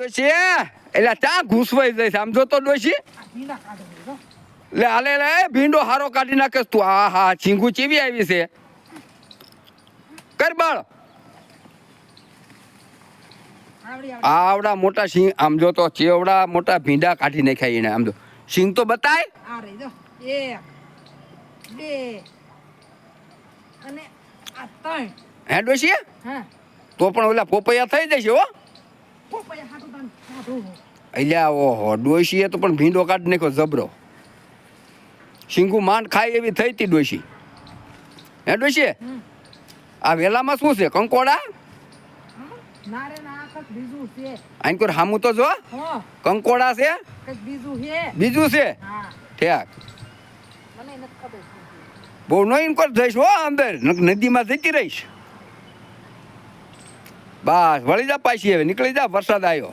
ડોશી એટલે ત્યાં ઘૂસવાઈ આમ જો તો ડોશી? ભીંડા કાઢો છે, જો. લે હાલે લે ભીંડો હારો કાઢી નાખે તું. આ હા ચીંગુ ચીવી આવી છે. કર બાળ. આવડી મોટા સિંહ આમ જો તો ચેવડા મોટા ભીંડા કાઢી નાખ્યા એને આમ જો. સિંહ તો બતાય. હે ડોશી? તો પણ ઓલા પોપૈયા થઈ જશે હો. અલ્યા ઓહો ડોશીએ તો પણ ભીંડો કાઢી નાખ્યો જબરો સિંગુ માંડ ખાય એવી થઈ હતી ડોશી હે ડોશી હમ. આ વેલામાં શું છે કંકોડા હા? ના રે ના આ કંઈક બીજું છે આઈ કોઈ તો જો હો કંકોડા છે બીજું ઠેક મને છે. બહુ નો ઇન્કોર જઈશ હો અંદર નદીમાં જતી રહીશ બસ વળી જા પાછી હવે. નીકળી જા વરસાદ આવ્યો.